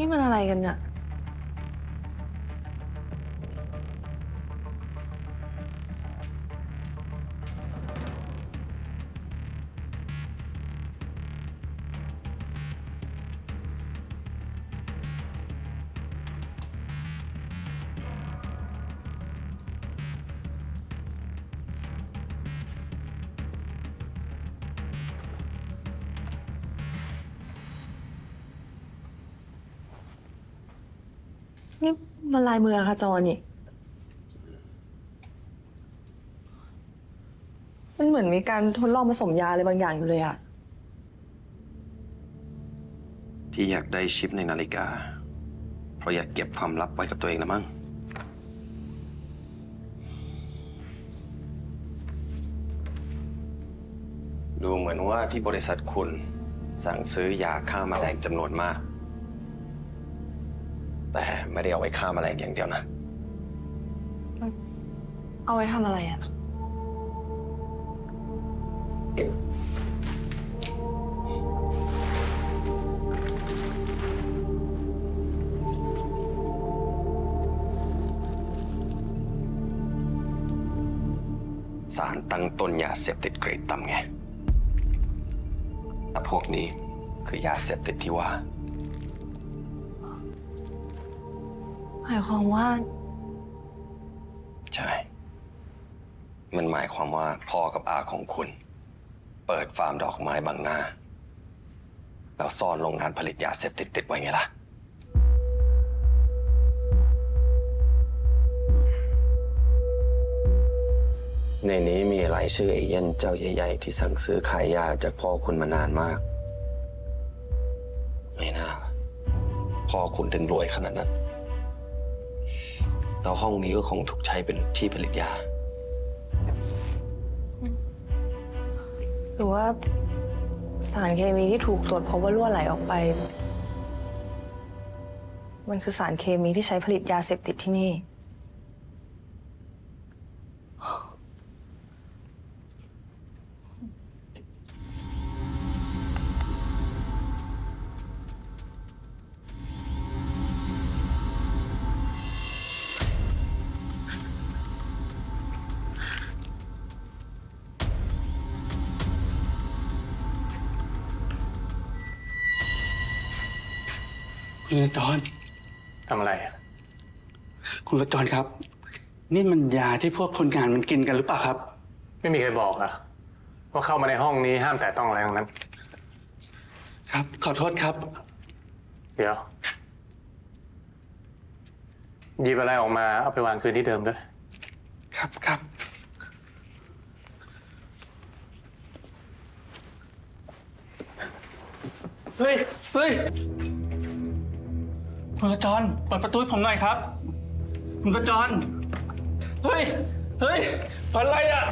นี่มันอะไรกันเนี่ย นี่มันลายมือค่ะจอนี่ มันเหมือนมีการทดลองผสมยาอะไรบางอย่างอยู่เลยอะที่อยากได้ชิปในนาฬิกา เพราะอยากเก็บความลับไว้กับตัวเองละมั้ง ดูเหมือนว่าที่บริษัทคุณสั่งซื้อยาฆ่าแมลงจำนวนมาก แต่ไม่ได้เอาไว้ฆ่าแมลงอย่างเดียวนะ เอาไว้ทำอะไรอะสารตั้งต้นยาเสพติดเกรดต่ำไงแต่พวกนี้คือยาเสพติดที่ว่า มายความว่า ใช่ มันหมายความว่าพ่อกับอาของคุณ เปิดฟาร์มดอกไม้บางหน้า แล้วซ่อนโรงงานผลิตยาเสพติดติดไว้ไงล่ะ ในนี้มีรายชื่อเอเย่นเจ้าใหญ่ๆ ที่สั่งซื้อขายยาจากพ่อคุณมานานมาก ไม่น่า พ่อคุณถึงรวยขนาดนั้น แล้วห้องนี้ก็คงถูกใช้เป็นที่ผลิตยา หรือว่าสารเคมีที่ถูกตรวจพบว่ารั่วไหลออกไป มันคือสารเคมีที่ใช้ผลิตยาเสพติดที่นี่ คุณกระจรทำอะไรอะคุณกระจรครับ นี่มันยาที่พวกคนงานมันกินกันหรือเปล่าครับ ไม่มีใครบอกอะว่าเข้ามาในห้องนี้ห้ามแตะต้องอะไรทั้งนั้น ครับ ขอโทษครับ เดี๋ยวหยิบอะไรออกมาเอาไปวางคืนที่เดิมด้วย ครับครับ เฮ้ย เฮ้ย คุณกระจรเปิดประตูให้ผมหน่อยครับ คุณกระจรเฮ้ย เฮ้ยอะไรอะ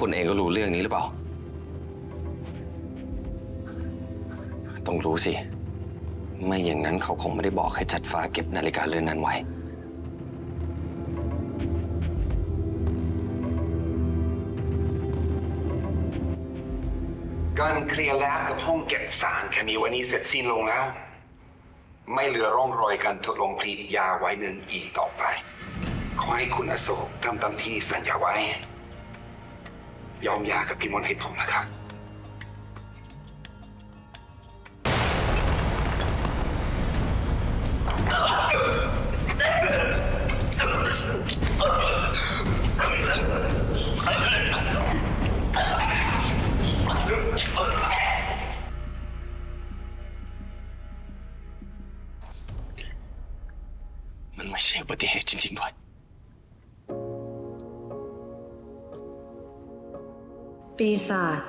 คุณเองก็รู้เรื่องนี้หรือเปล่า ต้องรู้สิ ไม่อย่างนั้นเขาคงไม่ได้บอกให้จัดฟ้าเก็บนาฬิกาเรือนนั้นไว้การเคลียร์แลบกับห้องเก็บสารเคมีวันนี้เสร็จสิ้นลงแล้ว ไม่เหลือร่องรอยการทดลองผลิตยาไว้หนึ่งอีกต่อไป ขอให้คุณอโศกทำตามที่สัญญาไว้ ยอมหยากับพี่มนต์ให้ผมนะครับ มันไม่ใช่อุบัติเหตุจริงๆด้วย ปีศาจ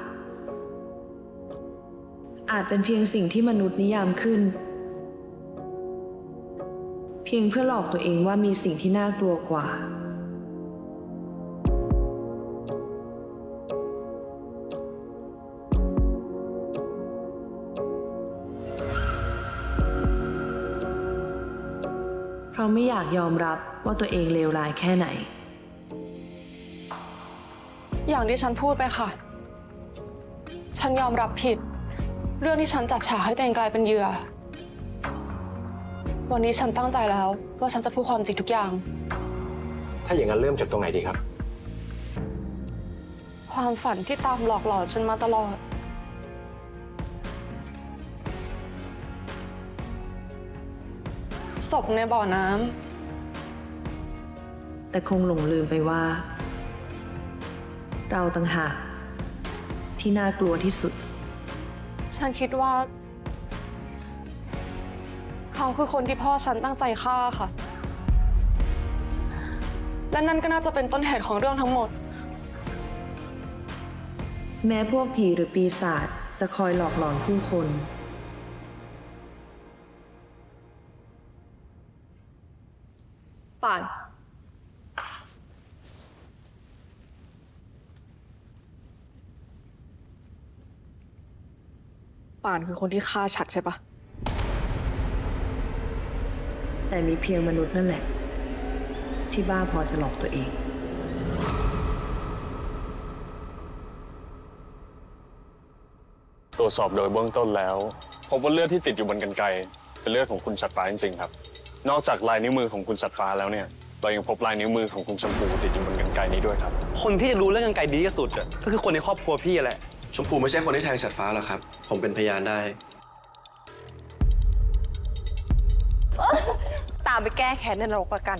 อาจเป็นเพียงสิ่งที่มนุษย์นิยามขึ้น เพียงเพื่อหลอกตัวเองว่ามีสิ่งที่น่ากลัวกว่า เพราะไม่อยากยอมรับว่าตัวเองเลวร้ายแค่ไหน อย่างที่ฉันพูดไปค่ะ ฉันยอมรับผิด เรื่องที่ฉันจัดฉากให้ตัวเองกลายเป็นเหยื่อ วันนี้ฉันตั้งใจแล้ว ว่าฉันจะพูดความจริงทุกอย่าง ถ้าอย่างนั้นเริ่มจากตรงไหนดีครับ ความฝันที่ตามหลอกหลอนฉันมาตลอด ศพในบ่อน้แต่คงหลงลืมไปว่า เราต่างหากที่น่ากลัวที่สุดำฉันคิดว่า เขาคือคนที่พ่อฉันตั้งใจฆ่าค่ะ และนั่นก็น่าจะเป็นต้นเหตุของเรื่องทั้งหมด แม้พวกผีหรือปีศาจจะคอยหลอกหลอนผู้คน ป่าน ป่านคือคนที่ฆ่าชัดใช่ปะแต่มีเพียงมนุษย์นั่นแหละ ที่บ้าพอจะหลอกตัวเอง ตรวจสอบโดยเบื้องต้นแล้วพบว่าเลือดที่ติดอยู่บนกรรไกรเป็นเลือดของคุณชัดฟ้าจริงๆครับ นอกจากลายนิ้วมือของคุณชัดฟ้าแล้วเนี่ย เรายังพบลายนิ้วมือของคุณชมพูติดอยู่บนกรรไกรนี้ด้วยครับ คนที่จะรู้เรื่องกันไกลดีที่สุดอะก็คือคนในครอบครัวพี่แหละ ชมพูไม่ใช่คนที่แทงฉัดฟ้าหรอกครับ ผมเป็นพยานได้ ตามไปแก้แค้นในนรกละกัน